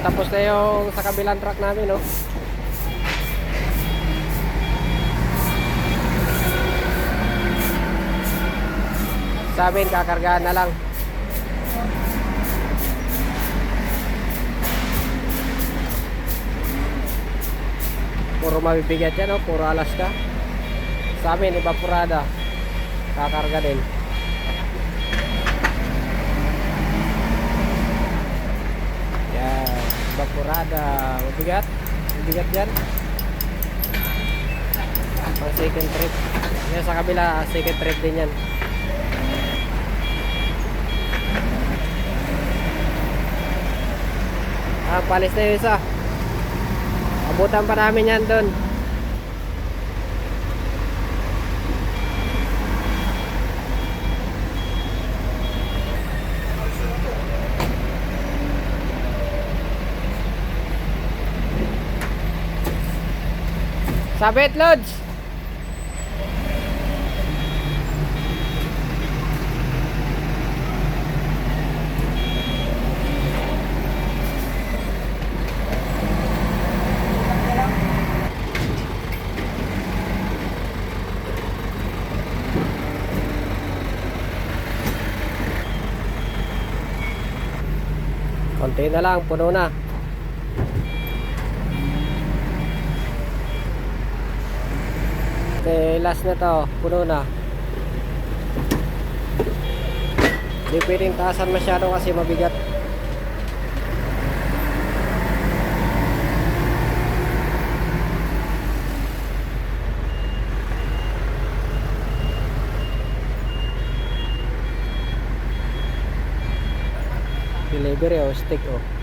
Tapos na yung sa kabilang truck namin, no? Sa amin, kakargahan na lang. Puro mabibigat yan, no? Puro Alaska. Sa amin, evaporada. Kakarga din. Yan, evaporada. Mabigat. Mabigat yan. Pang second trip. Yan sa kabila, second trip din yan. Ah, palis na yung isa. Abutan pa namin yan doon. Sabit, Lods! Konti na lang, puno na. Okay, last na to, puno na. Hindi pwedeng taasan masyado kasi mabigat. Delivery o stick oh. o.